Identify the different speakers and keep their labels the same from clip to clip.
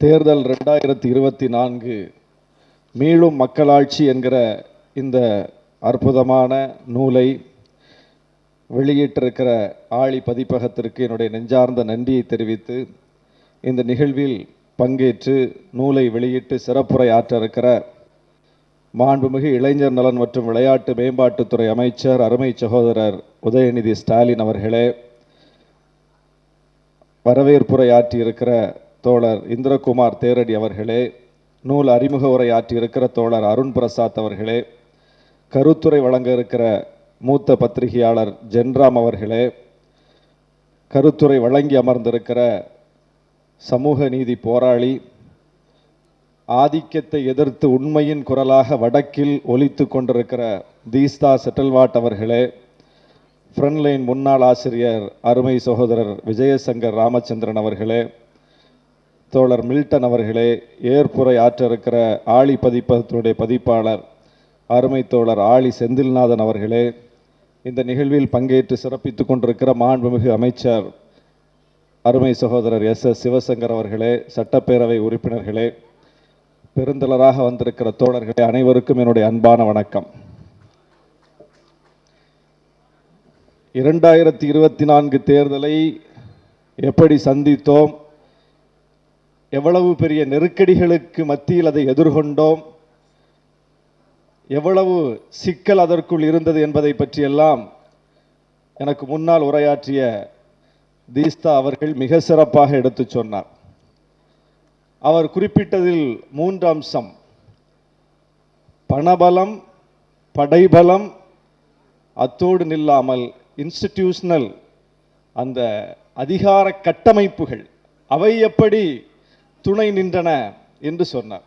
Speaker 1: தேர்தல் ரெண்டாயிரத்தி இருபத்தி நான்கு மீளும் மக்களாட்சி என்கிற இந்த அற்புதமான நூலை வெளியிட்டிருக்கிற ஆழி பதிப்பகத்திற்கு என்னுடைய நெஞ்சார்ந்த நன்றியை தெரிவித்து இந்த நிகழ்வில் பங்கேற்று நூலை வெளியிட்டு சிறப்புரை ஆற்ற இருக்கிற மாண்புமிகு இளைஞர் நலன் மற்றும் விளையாட்டு மேம்பாட்டுத்துறை அமைச்சர் அருமை சகோதரர் உதயநிதி ஸ்டாலின் அவர்களே வரவேற்புரை ஆற்றியிருக்கிற தோழர் இந்திரகுமார் தேரடி அவர்களே நூல் அறிமுக உரை ஆற்றியிருக்கிற தோழர் அருண் பிரசாத் அவர்களே கருத்துரை வழங்க இருக்கிற மூத்த பத்திரிகையாளர் ஜென்ராம் அவர்களே கருத்துரை வழங்கி அமர்ந்திருக்கிற சமூக நீதி போராளி ஆதிக்கத்தை எதிர்த்து உண்மையின் குரலாக வடக்கில் ஒலித்து கொண்டிருக்கிற தீஸ்தா செட்டில்வாட் அவர்களே ஃப்ரண்ட்லைன் முன்னாள் ஆசிரியர் அருமை சகோதரர் விஜயசங்கர் ராமச்சந்திரன் அவர்களே தோழர் மில்டன் அவர்களே ஏற்புரை ஆற்ற இருக்கிற ஆழி பதிப்பகத்தினுடைய பதிப்பாளர் அருமை தோழர் ஆழி செந்தில்நாதன் அவர்களே இந்த நிகழ்வில் பங்கேற்று சிறப்பித்துக் கொண்டிருக்கிற மாண்புமிகு அமைச்சர் அருமை சகோதரர் எஸ் எஸ் சிவசங்கர் அவர்களே சட்டப்பேரவை உறுப்பினர்களே பெருந்தலராக வந்திருக்கிற தோழர்களே அனைவருக்கும் என்னுடைய அன்பான வணக்கம். இரண்டாயிரத்தி இருபத்தி நான்கு தேர்தலை எப்படி சந்தித்தோம்? எவ்வளவு பெரிய நெருக்கடிகளுக்கு மத்தியில் அதை எதிர்கொண்டோம்? எவ்வளவு சிக்கல் அதற்குள் இருந்தது என்பதை பற்றியெல்லாம் எனக்கு முன்னால் உரையாற்றிய தீஸ்தா அவர்கள் மிக சிறப்பாக எடுத்துச் சொன்னார். அவர் குறிப்பிட்டதில் மூன்று அம்சம் பணபலம் படைபலம் அத்தோடு நில்லாமல் இன்ஸ்டிடியூஷனல் அந்த அதிகார கட்டமைப்புகள் அவை எப்படி துணை நின்றன என்று சொன்னார்.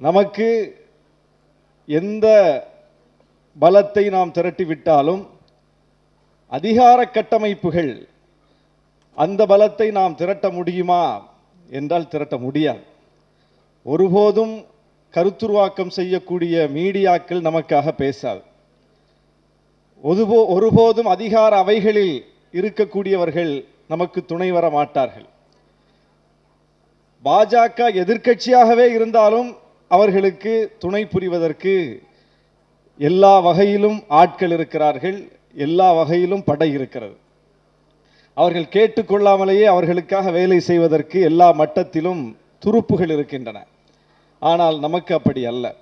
Speaker 1: நமக்கு எந்த பலத்தை நாம் திரட்டிவிட்டாலும் அதிகார கட்டமைப்புகள் அந்த பலத்தை நாம் திரட்ட முடியுமா என்றால் திரட்ட முடியாது. ஒருபோதும் கருத்துருவாக்கம் செய்யக்கூடிய மீடியாக்கள் நமக்காக பேசாது. ஒருபோ ஒருபோதும் அதிகார அவைகளில் இருக்கக்கூடியவர்கள் நமக்கு துணை வர மாட்டார்கள். பாஜக எதிர்க்கட்சியாகவே இருந்தாலும் அவர்களுக்கு துணை புரிவதற்கு எல்லா வகையிலும் ஆட்கள் இருக்கிறார்கள் எல்லா வகையிலும் படை இருக்கிறது. அவர்கள் கேட்டுக்கொள்ளாமலேயே அவர்களுக்காக வேலை செய்வதற்கு எல்லா மட்டத்திலும் துருப்புகள் இருக்கின்றன. ஆனால் நமக்கு அப்படி அல்ல.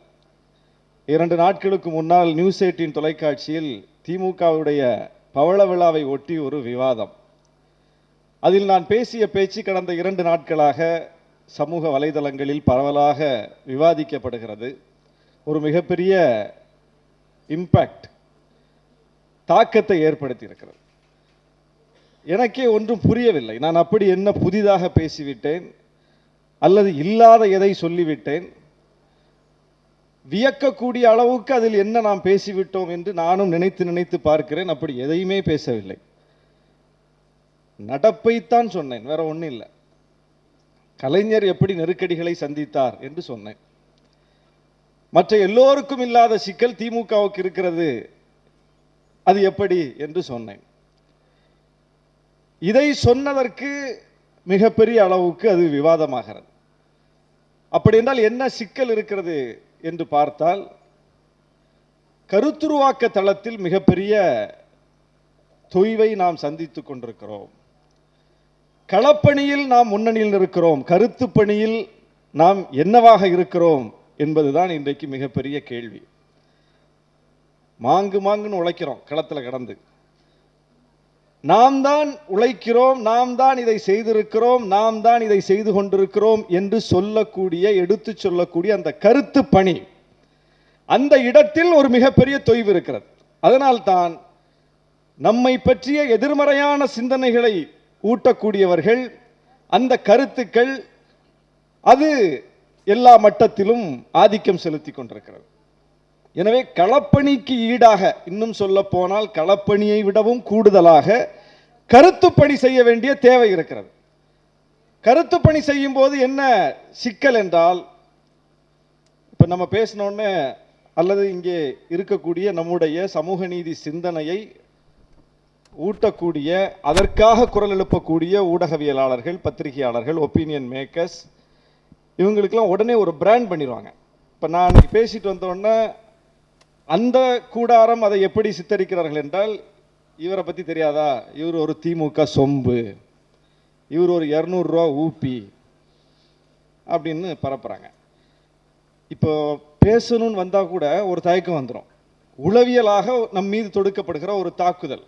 Speaker 1: இரண்டு நாட்களுக்கு முன்னால் நியூஸ் எயிட்டின் தொலைக்காட்சியில் திமுகவுடைய பவள விழாவை ஒட்டி ஒரு விவாதம். அதில் நான் பேசிய பேச்சு கடந்த இரண்டு நாட்களாக சமூக வலைதளங்களில் பரவலாக விவாதிக்கப்படுகிறது. ஒரு மிகப்பெரிய இம்பேக்ட் தாக்கத்தை ஏற்படுத்தி இருக்கிறது எனக்கே ஒன்றும் புரியவில்லை. நான் அப்படி என்ன புதிதாக பேசிவிட்டேன்? அல்லது இல்லாத எதை சொல்லிவிட்டேன்? வியக்கக்கூடிய அளவுக்கு அதில் என்ன நாம் பேசிவிட்டோம் என்று நானும் நினைத்து நினைத்து பார்க்கிறேன். அப்படி எதையுமே பேசவில்லை. நடப்பைத்தான் சொன்னேன். வேற ஒன்றும் இல்லை. கலைஞர் எப்படி நெருக்கடிகளை சந்தித்தார் என்று சொன்னேன். மற்ற எல்லோருக்கும் இல்லாத சிக்கல் திமுகவுக்கு இருக்கிறது. அது எப்படி என்று சொன்னேன். இதை சொன்னதற்கு மிகப்பெரிய அளவுக்கு அது விவாதமாகிறது. அப்படி என்றால் என்ன சிக்கல் இருக்கிறது என்று பார்த்தால் கருத்துருவாக்க தளத்தில் மிகப்பெரிய தொய்வை நாம் சந்தித்துக் கொண்டிருக்கிறோம். களப்பணியில் நாம் முன்னணியில் இருக்கிறோம் கருத்து பணியில் நாம் என்னவாக இருக்கிறோம் என்பதுதான் இன்றைக்கு மிகப்பெரிய கேள்வி. மாங்கு மாங்குன்னு உழைக்கிறோம் களத்தில் கடந்து. நாம் தான் உழைக்கிறோம் நாம் தான் இதை செய்திருக்கிறோம் நாம் தான் இதை செய்து கொண்டிருக்கிறோம் என்று சொல்லக்கூடிய எடுத்து சொல்லக்கூடிய அந்த கருத்து பணி அந்த இடத்தில் ஒரு மிகப்பெரிய தொய்வு இருக்கிறது. அதனால்தான் நம்மை பற்றிய எதிர்மறையான சிந்தனைகளை ஊட்டக்கூடியவர்கள் அந்த கருத்துக்கள் அது எல்லா மட்டத்திலும் ஆதிக்கம் செலுத்தி கொண்டிருக்கிறது. எனவே களப்பணிக்கு ஈடாக இன்னும் சொல்ல போனால் களப்பணியை விடவும் கூடுதலாக கருத்து பணி செய்ய வேண்டிய தேவை இருக்கிறது. கருத்து பணி செய்யும் போது என்ன சிக்கல் என்றால் இப்போ நம்ம பேசினோன்னு அல்லது இங்கே இருக்கக்கூடிய நம்முடைய சமூக நீதி சிந்தனையை ஊட்டக்கூடிய அதற்காக குரல் எழுப்பக்கூடிய ஊடகவியலாளர்கள் பத்திரிகையாளர்கள் ஒப்பீனியன் மேக்கர்ஸ் இவங்களுக்கெல்லாம் உடனே ஒரு பிராண்ட் பண்ணிடுவாங்க. இப்போ நான் பேசிட்டு வந்தோடனே அந்த கூடாரம் அதை எப்படி சித்தரிக்கிறார்கள் என்றால் இவரை பற்றி தெரியாதா? இவர் ஒரு திமுக சொம்பு. இவர் ஒரு இரநூறுவா ஊப்பி அப்படின்னு பரப்புகிறாங்க இப்போ பேசணும்னு வந்தால் கூட ஒரு தயக்கம் வந்துடும் உளவியலாக நம் மீது தொடுக்கப்படுகிற ஒரு தாக்குதல்.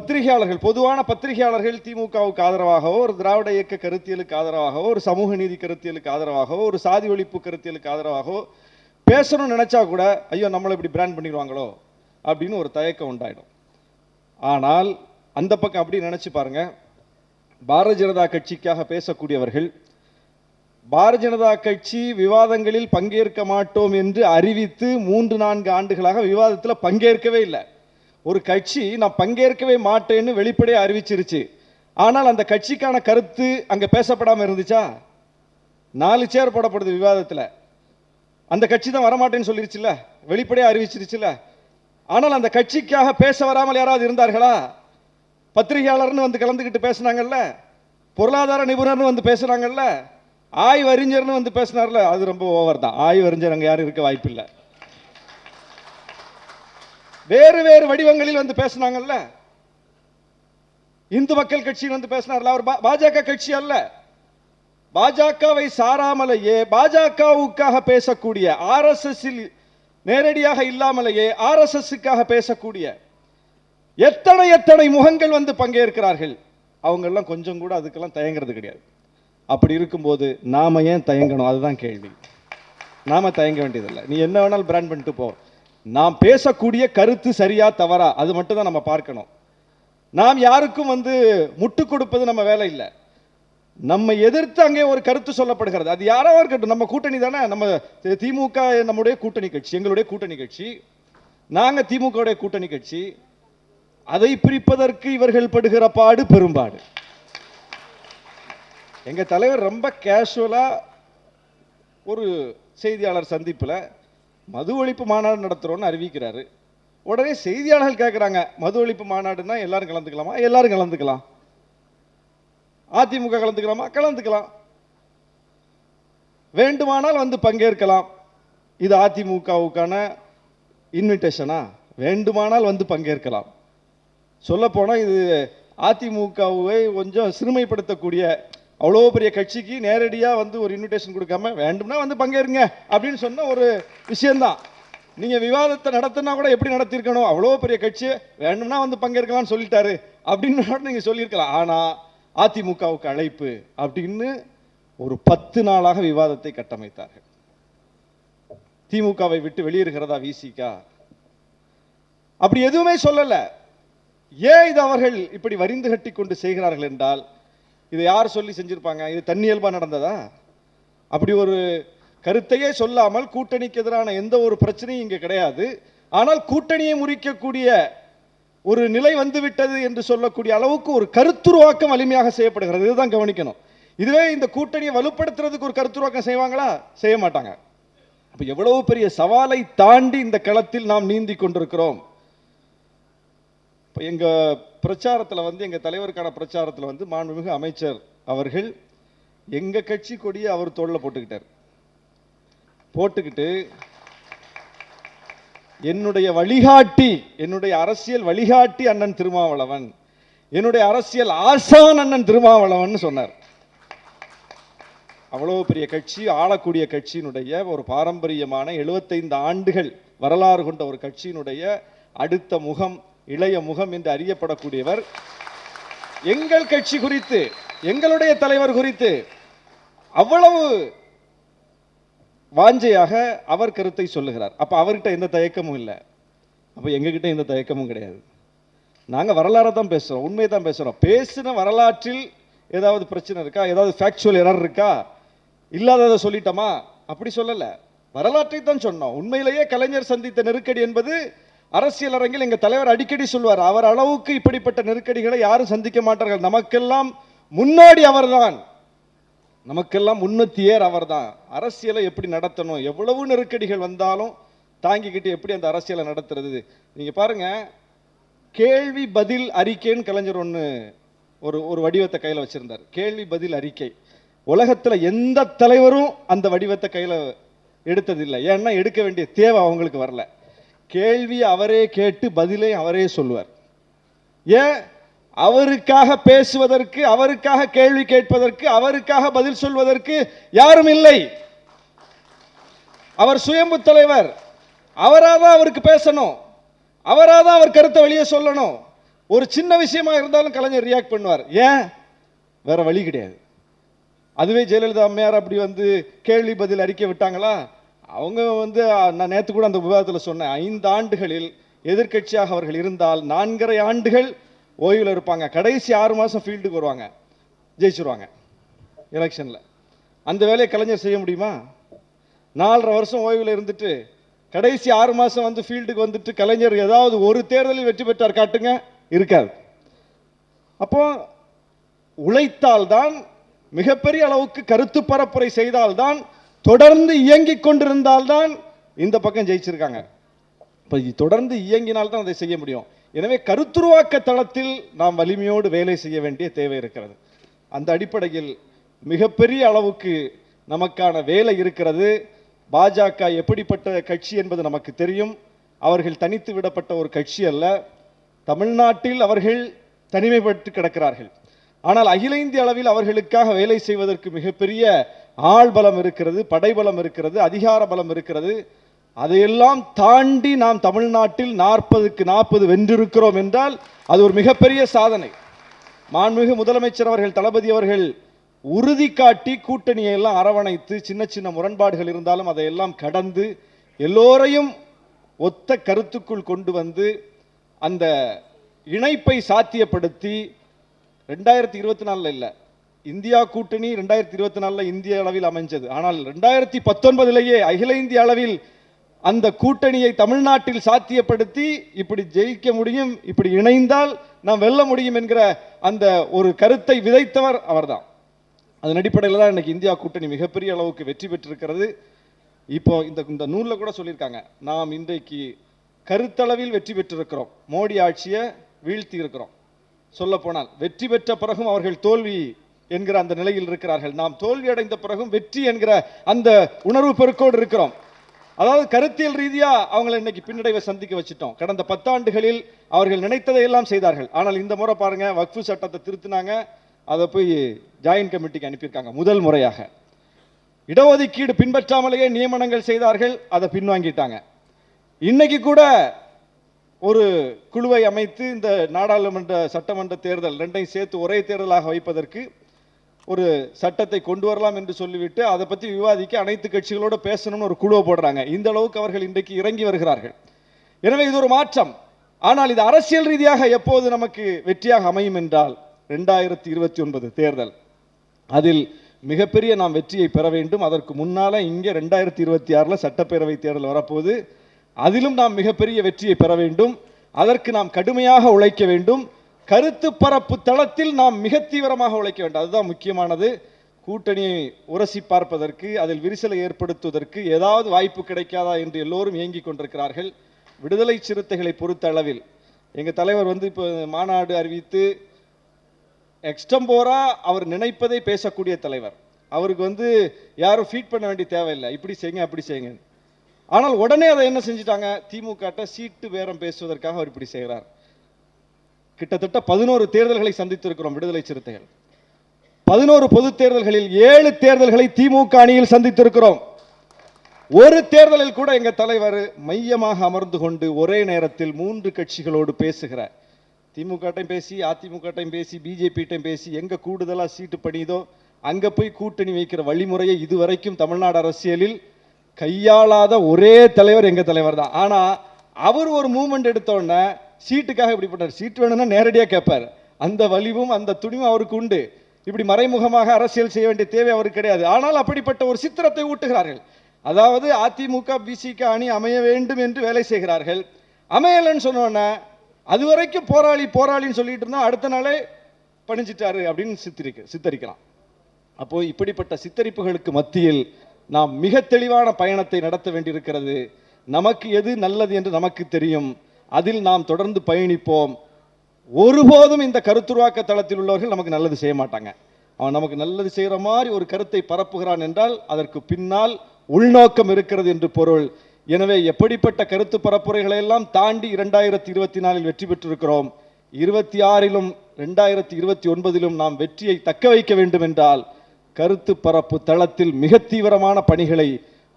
Speaker 1: பத்திரிகையாளர்கள் பொதுவான பத்திரிகையாளர்கள் திமுகவுக்கு ஆதரவாகவோ ஒரு திராவிட இயக்க கருத்தியலுக்கு ஆதரவாகவோ ஒரு சமூக நீதி கருத்தியலுக்கு ஆதரவாகவோ ஒரு சாதி ஒழிப்பு கருத்தியலுக்கு ஆதரவாகவோ பேசணும்னு நினைச்சா கூட ஐயோ நம்மளை இப்படி பிராண்ட் பண்ணிடுவாங்களோ? அப்படின்னு ஒரு தயக்கம் உண்டாயிடும். ஆனால் அந்த பக்கம் அப்படி நினச்சி பாருங்க. பாரதிய ஜனதா கட்சிக்காக பேசக்கூடியவர்கள் பாரதிய ஜனதா கட்சி விவாதங்களில் பங்கேற்க மாட்டோம் என்று அறிவித்து மூன்று நான்கு ஆண்டுகளாக விவாதத்தில் பங்கேற்கவே இல்லை. ஒரு கட்சி நான் பங்கேற்கவே மாட்டேன்னு வெளிப்படையாக அறிவிச்சிருச்சு. ஆனால் அந்த கட்சிக்கான கருத்து அங்கே பேசப்படாமல் இருந்துச்சா? நாலு சேர் போடப்படுது விவாதத்தில். அந்த கட்சி தான் வரமாட்டேன்னு சொல்லிருச்சுல்ல? வெளிப்படையாக அறிவிச்சிருச்சுல்ல? ஆனால் அந்த கட்சிக்காக பேச வராமல் யாராவது இருந்தார்களா? பத்திரிகையாளர்னு வந்து கலந்துக்கிட்டு பேசுனாங்கல்ல? பொருளாதார நிபுணர்னு வந்து பேசுனாங்கல்ல? ஆய்வறிஞர்னு வந்து பேசினார்ல? அது ரொம்ப ஓவர் தான். ஆய்வறிஞர் அங்கே யாரும் இருக்க வாய்ப்பில்லை. வேறு வேறு வடிவங்களில் வந்து பேசினாங்கல்ல? இந்து மக்கள் கட்சியில் வந்து பேசினார்ல அவர் பா- பாஜக கட்சி அல்ல. பாஜகவை சாராமலேயே பாஜகவுக்காக பேசக்கூடிய ஆர்எஸ்எஸ்ஸில் நேரடியாக இல்லாமலேயே ஆர்எஸ்எஸ்க்காக பேசக்கூடிய எத்தனை எத்தனை முகங்கள் வந்து பங்கேற்கிறார்கள்? அவங்கெல்லாம் கொஞ்சம் கூட அதுக்கெல்லாம் தயங்குறது கிடையாது. அப்படி இருக்கும்போது நாம ஏன் தயங்கணும்? அதுதான் கேள்வி. நாம தயங்க வேண்டியதில்லை. நீ என்ன வேணாலும் பிராண்ட் பண்ணிட்டு போ. நாம் பேசக்கூடிய கருத்து சரியா தவறா அது மட்டும் தான் நம்ம பார்க்கணும். நாம் யாருக்கும் வந்து முட்டு கொடுப்பது நம்ம வேலை இல்லை. நம்ம எதிர்த்து அங்கே ஒரு கருத்து சொல்லப்படுகிறது. அது யாராவது இருக்கட்டும் நம்ம கூட்டணி தானே. நம்ம திமுக நம்முடைய கூட்டணி கட்சி எங்களுடைய கூட்டணி கட்சி. நாங்கள் திமுகவுடைய கூட்டணி கட்சி. அதை பிரிப்பதற்கு இவர்கள் படுகிற பாடு பெரும்பாடு. எங்கள் தலைவர் ரொம்ப கேஷுவலாக ஒரு செய்தியாளர் சந்திப்பில் மது ஒழிப்பு மாநாடு நடத்துகிறோன்னு அறிவிக்கிறாரு. உடனே செய்தியாளர்கள் கேட்குறாங்க மது ஒழிப்பு மாநாடுன்னா எல்லாரும் கலந்துக்கலாமா? எல்லாரும் கலந்துக்கலாம். அதிமுக கலந்துக்கலாமா? கலந்துக்கலாம். வேண்டுமானால் வந்து பங்கேற்கலாம். இது அதிமுகவுக்கான இன்விடேஷனா வேண்டுமானால் வந்து பங்கேற்கலாம். சொல்லப்போனால் இது அதிமுகவை கொஞ்சம் சிறுமைப்படுத்தக்கூடிய அவ்வளோ பெரிய கட்சிக்கு நேரடியாக வந்து ஒரு இன்விடேஷன் கொடுக்காம வேண்டும்னா வந்து பங்கேறுங்க அப்படின்னு சொன்ன ஒரு விஷயந்தான் நீங்கள் விவாதத்தை நடத்தினா கூட எப்படி நடத்தியிருக்கணும்? அவ்வளோ பெரிய கட்சி வேண்டும்னா வந்து பங்கேற்கலாம்னு சொல்லிட்டாரு அப்படின்னு கூட நீங்கள் சொல்லியிருக்கலாம். ஆனால் அதிமுகவுக்கு அழைப்பு அப்படின்னு ஒரு பத்து நாளாக விவாதத்தை கட்டமைத்தார்கள். திமுகவை விட்டு வெளியேறுகிறதா விசிகா அப்படி எதுவுமே சொல்லல. ஏன் இது அவர்கள் இப்படி வரிந்து கட்டி கொண்டு செய்கிறார்கள் என்றால் இதை யார் சொல்லி செஞ்சுருப்பாங்க? இது தன்னியல்பாக நடந்ததா? அப்படி ஒரு கருத்தையே சொல்லாமல் கூட்டணிக்கு எதிரான எந்த ஒரு பிரச்சனையும் இங்கே கிடையாது. ஆனால் கூட்டணியை முறிக்கக்கூடிய ஒரு நிலை வந்துவிட்டது என்று சொல்லக்கூடிய அளவுக்கு ஒரு கருத்துருவாக்கம் வலிமையாக செய்யப்படுகிறது. இதுதான் கவனிக்கணும். இதுவே இந்த கூட்டணியை வலுப்படுத்துறதுக்கு ஒரு கருத்துருவாக்கம் செய்வாங்களா? செய்ய மாட்டாங்க. அப்போ எவ்வளவு பெரிய சவாலை தாண்டி இந்த களத்தில் நாம் நீந்தி கொண்டிருக்கிறோம். இப்போ எங்கள் பிரச்சாரத்தில் வந்து எங்கள் தலைவருக்கான பிரச்சாரத்தில் வந்து மாண்புமிகு அமைச்சர் அவர்கள் எங்கள் கட்சி கொடியை அவர் தோளில் போட்டுக்கிட்டார். போட்டுக்கிட்டு என்னுடைய வழிகாட்டி என்னுடைய அரசியல் வழிகாட்டி அண்ணன் திருமாவளவன் என்னுடைய அரசியல் ஆசான் அண்ணன் திருமாவளவன் சொன்னார். அவ்வளோ பெரிய கட்சி ஆளக்கூடிய கட்சியினுடைய ஒரு பாரம்பரியமான 75 ஆண்டுகள் வரலாறு கொண்ட ஒரு கட்சியினுடைய அடுத்த முகம் இளைய முகம் என்று அறியப்படக்கூடியவர். எங்கள் கட்சி குறித்து எங்களுடைய தலைவர் குறித்து அவ்வளவு வாஞ்சையாக அவர் கருத்தை சொல்லுகிறார். அப்ப அவர்கிட்ட எந்த தயக்கமும் இல்லை. அப்ப எங்ககிட்ட எந்த தயக்கமும் கிடையாது. நாங்க வரலாறை தான் பேசுறோம் உண்மையை தான் பேசுறோம். பேசின வரலாற்றில் ஏதாவது பிரச்சனை இருக்கா? ஏதாவது ஃபேக்சுவல் எரர் இருக்கா? இல்லாததை சொல்லிட்டோமா? அப்படி சொல்லலை. வரலாற்றை தான் சொன்னோம். உண்மையிலேயே கலைஞர் சந்தித்த நெருக்கடி என்பது அரசியல் அரங்கில் எங்கள் தலைவர் அடிக்கடி சொல்வார் அவர் அளவுக்கு இப்படிப்பட்ட நெருக்கடிகளை யாரும் சந்திக்க மாட்டார்கள். நமக்கெல்லாம் முன்னாடி அவர்தான். நமக்கெல்லாம் முன்னத்தியர் அவர்தான். அரசியலை எப்படி நடத்தணும்? எவ்வளவு நெருக்கடிகள் வந்தாலும் தாங்கிக்கிட்டு எப்படி அந்த அரசியலை நடத்துறது? நீங்கள் பாருங்க கேள்வி பதில் அறிக்கைன்னு கலைஞர் ஒன்று ஒரு ஒரு வடிவத்தை கையில் வச்சுருந்தார். கேள்வி பதில் அறிக்கை. உலகத்தில் எந்த தலைவரும் அந்த வடிவத்தை கையில் எடுத்ததில்லை. ஏன்னா எடுக்க வேண்டிய தேவை அவங்களுக்கு வரல. கேள்வி அவரே கேட்டு பதிலை அவரே சொல்லுவார். ஏன்? அவருக்காக பேசுவதற்கு அவருக்காக கேள்வி கேட்பதற்கு அவருக்காக பதில் சொல்வதற்கு யாரும் இல்லை. அவர் சுயம்பு தலைவர். அவராதான் அவருக்கு பேசணும். அவராதான் அவர் கருத்தை வெளியே சொல்லணும். ஒரு சின்ன விஷயமா இருந்தாலும் கலைஞர் ரியாக்ட் பண்ணுவார். ஏன்? வேற வழி கிடையாது. அதுவே ஜெயலலிதா அம்மையார் அப்படி வந்து கேள்வி பதில் அறிக்கை விட்டாங்களா? அவங்க வந்து நான் நேற்று கூட அந்த விவாதத்தில் சொன்னேன் ஐந்து ஆண்டுகளில் எதிர்க்கட்சியாக அவர்கள் இருந்தால் நான்கரை ஆண்டுகள் ஓய்வில் இருப்பாங்க. கடைசி ஆறு மாதம் ஃபீல்டுக்கு வருவாங்க ஜெயிச்சிருவாங்க எலெக்ஷனில். அந்த வேலையை கலைஞர் செய்ய முடியுமா? நாலரை வருஷம் ஓய்வில் இருந்துட்டு கடைசி ஆறு மாதம் வந்து ஃபீல்டுக்கு வந்துட்டு கலைஞர் ஏதாவது ஒரு தேர்தலில் வெற்றி பெற்றார் காட்டுங்க இருக்காது. அப்போ உழைத்தால்தான் மிகப்பெரிய அளவுக்கு கருத்து பரப்புரை செய்தால்தான் தொடர்ந்து இயங்கி கொண்டிருந்தால்தான் இந்த பக்கம் ஜெயிச்சிருக்காங்க. இப்போ தொடர்ந்து இயங்கினால்தான் அதை செய்ய முடியும். எனவே கருத்துருவாக்க தளத்தில் நாம் வலிமையோடு வேலை செய்ய வேண்டிய தேவை இருக்கிறது. அந்த அடிப்படையில் மிகப்பெரிய அளவுக்கு நமக்கான வேலை இருக்கிறது. பாஜக எப்படிப்பட்ட கட்சி என்பது நமக்கு தெரியும். அவர்கள் தனித்து விடப்பட்ட ஒரு கட்சி அல்ல. தமிழ்நாட்டில் அவர்கள் தனிமைப்பட்டு கிடக்கிறார்கள். ஆனால் அகில இந்திய அளவில் அவர்களுக்காக வேலை செய்வதற்கு மிகப்பெரிய ஆள் பலம் இருக்கிறது படைபலம் இருக்கிறது அதிகார பலம் இருக்கிறது. அதையெல்லாம் தாண்டி நாம் தமிழ்நாட்டில் நாற்பதுக்கு நாற்பது வென்றிருக்கிறோம் என்றால் அது ஒரு மிகப்பெரிய சாதனை. மாண்புமிகு முதலமைச்சர் அவர்கள் தளபதி அவர்கள் உறுதி காட்டி கூட்டணியை எல்லாம் அரவணைத்து சின்ன சின்ன முரண்பாடுகள் இருந்தாலும் அதையெல்லாம் கடந்து எல்லோரையும் ஒத்த கருத்துக்குள் கொண்டு வந்து அந்த இணைப்பை சாத்தியப்படுத்தி ரெண்டாயிரத்தி இருபத்தி நாலில் இல்லை இந்தியா கூட்டணி ரெண்டாயிரத்தி இருபத்தி நாலில் இந்திய அளவில் அமைஞ்சது. ஆனால் ரெண்டாயிரத்தி பத்தொன்பதிலேயே அகில இந்திய அளவில் அந்த கூட்டணியை தமிழ்நாட்டில் சாத்தியப்படுத்தி இப்படி ஜெயிக்க முடியும் இப்படி இணைந்தால் நாம் வெல்ல முடியும் என்கிற அந்த ஒரு கருத்தை விதைத்தவர் அவர்தான். அதன் அடிப்படையில் தான் இன்னைக்கு இந்தியா கூட்டணி மிகப்பெரிய அளவுக்கு வெற்றி பெற்றிருக்கிறது. இப்போ இந்த இந்த நூலில் கூட சொல்லியிருக்காங்க நாம் இன்றைக்கு கருத்தளவில் வெற்றி பெற்றிருக்கிறோம். மோடி ஆட்சியை வீழ்த்தி இருக்கிறோம் சொல்ல போனால் வெற்றி பெற்ற பிறகும் அவர்கள் தோல்வி என்கிற அந்த நிலையில் இருக்கிறார்கள். நாம் தோல்வியடைந்த பிறகும் வெற்றி என்கிற அந்த உணர்வு பெருக்கோடு இருக்கிறோம். அதாவது கருத்தியல் ரீதியாக அவங்களை இன்னைக்கு பின்னடைவை சந்திக்க வச்சுட்டோம். கடந்த பத்தாண்டுகளில் அவர்கள் நினைத்ததை எல்லாம் செய்தார்கள். ஆனால் இந்த முறை பாருங்க வக்ஃபு சட்டத்தை திருத்தினாங்க. அதை போய் ஜாயின்ட் கமிட்டிக்கு அனுப்பியிருக்காங்க முதல் முறையாக. இடஒதுக்கீடு பின்பற்றாமலேயே நியமனங்கள் செய்தார்கள் அதை பின்வாங்கிட்டாங்க. இன்னைக்கு கூட ஒரு குழுவை அமைத்து இந்த நாடாளுமன்ற சட்டமன்ற தேர்தல் ரெண்டையும் சேர்த்து ஒரே தேர்தலாக வைப்பதற்கு ஒரு சட்டத்தை கொண்டு வரலாம் என்று சொல்லிவிட்டு அதை பற்றி விவாதிக்க அனைத்து கட்சிகளோடு பேசணும்னு ஒரு குழுவை போடுறாங்க. இந்த அளவுக்கு அவர்கள் இன்றைக்கு இறங்கி வருகிறார்கள். எனவே இது ஒரு மாற்றம். ஆனால் இது அரசியல் ரீதியாக எப்போது நமக்கு வெற்றியாக அமையும் என்றால் ரெண்டாயிரத்தி இருபத்தி ஒன்பது தேர்தல். அதில் மிகப்பெரிய நாம் வெற்றியை பெற வேண்டும். அதற்கு முன்னால இங்கே ரெண்டாயிரத்தி இருபத்தி ஆறில் சட்டப்பேரவை தேர்தல் வரப்போகுது. அதிலும் நாம் மிகப்பெரிய வெற்றியை பெற வேண்டும். அதற்கு நாம் கடுமையாக உழைக்க வேண்டும். கருத்து பரப்பு தளத்தில் நாம் மிக தீவிரமாக உழைக்க வேண்டும். அதுதான் முக்கியமானது. கூட்டணியை உரசி பார்ப்பதற்கு அதில் விரிசலை ஏற்படுத்துவதற்கு ஏதாவது வாய்ப்பு கிடைக்காதா என்று எல்லோரும் இயங்கிக் கொண்டிருக்கிறார்கள். விடுதலை சிறுத்தைகளை பொறுத்த அளவில் எங்கள் தலைவர் வந்து இப்போ மாநாடு அறிவித்து எக்ஸ்டம்போரா அவர் நினைப்பதை பேசக்கூடிய தலைவர். அவருக்கு வந்து யாரும் ஃபீட் பண்ண வேண்டிய தேவையில்லை. இப்படி செய்யுங்க அப்படி செய்யுங்க ஆனால் உடனே அதை என்ன செஞ்சிட்டாங்க? திமுக சீட்டு பேரம் பேசுவதற்காக அவர் இப்படி செய்கிறார் கிட்டத்தட்ட பதினோரு தேர்தல்களை சந்தித்திருக்கிறோம் விடுதலை சிறுத்தைகள். பதினோரு பொது தேர்தல்களில் ஏழு தேர்தல்களை திமுக அணியில் சந்தித்திருக்கிறோம். ஒரு தேர்தலில் கூட எங்க தலைவர் மையமாக அமர்ந்து கொண்டு ஒரே நேரத்தில் மூன்று கட்சிகளோடு பேசுகிற திமுகட்டையும் பேசி அதிமுகட்டையும் பேசி பிஜேபியிட்டையும் பேசி எங்க கூடுதலா சீட்டு பணியுதோ அங்க போய் கூட்டணி வைக்கிற வழிமுறையை இதுவரைக்கும் தமிழ்நாடு அரசியலில் கையாளாத ஒரே தலைவர் எங்க தலைவர் தான். ஆனா அவர் ஒரு மூமெண்ட் எடுத்த உடனே சீட்டுக்காக இப்படி பண்ணார் சீட் வேணும்னா நேரடியாக கேட்பார். அந்த வலிவும் அந்த துணிவும் அவருக்கு உண்டு. இப்படி மறைமுகமாக அரசியல் செய்ய வேண்டிய தேவை அவருக்கு கிடையாது. ஆனால் அப்படிப்பட்ட ஒரு சித்திரத்தை ஊட்டுகிறார்கள். அதாவது அதிமுக பிசிக அணி அமைய வேண்டும் என்று வேலை செய்கிறார்கள். அமையலைன்னு சொன்னோன்னா அது வரைக்கும் போராளி போராளின்னு சொல்லிட்டு இருந்தா அடுத்த நாளே பணிஞ்சிட்டாரு அப்படின்னு சித்தரிக்க சித்தரிக்கலாம். அப்போ இப்படிப்பட்ட சித்தரிப்புகளுக்கு மத்தியில் நாம் மிக தெளிவான பயணத்தை நடத்த வேண்டியிருக்கிறது. நமக்கு எது நல்லது என்று நமக்கு தெரியும். அதில் நாம் தொடர்ந்து பயணிப்போம். ஒருபோதும் இந்த கருத்துருவாக்க தளத்தில் உள்ளவர்கள் நமக்கு நல்லது செய்ய மாட்டாங்க. அவன் நமக்கு நல்லது செய்கிற மாதிரி ஒரு கருத்தை பரப்புகிறான் என்றால் அதற்கு பின்னால் உள்நோக்கம் இருக்கிறது என்று பொருள். எனவே எப்படிப்பட்ட கருத்து பரப்புரைகளை எல்லாம் தாண்டி இரண்டாயிரத்தி இருபத்தி நாலில் வெற்றி பெற்றிருக்கிறோம். இருபத்தி ஆறிலும் ரெண்டாயிரத்தி இருபத்தி ஒன்பதிலும் நாம் வெற்றியை தக்க வைக்க வேண்டும் என்றால் கருத்து பரப்பு தளத்தில் மிக தீவிரமான பணிகளை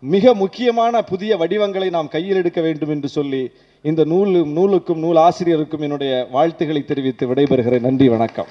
Speaker 1: மிக முக்கியமான புதிய வடிவங்களை நாம் கையில் எடுக்க வேண்டும் என்று சொல்லி இந்த நூல் நூலுக்கும் நூல் ஆசிரியருக்கும் என்னுடைய வாழ்த்துக்களை தெரிவித்து விடைபெறுகிறேன். நன்றி வணக்கம்.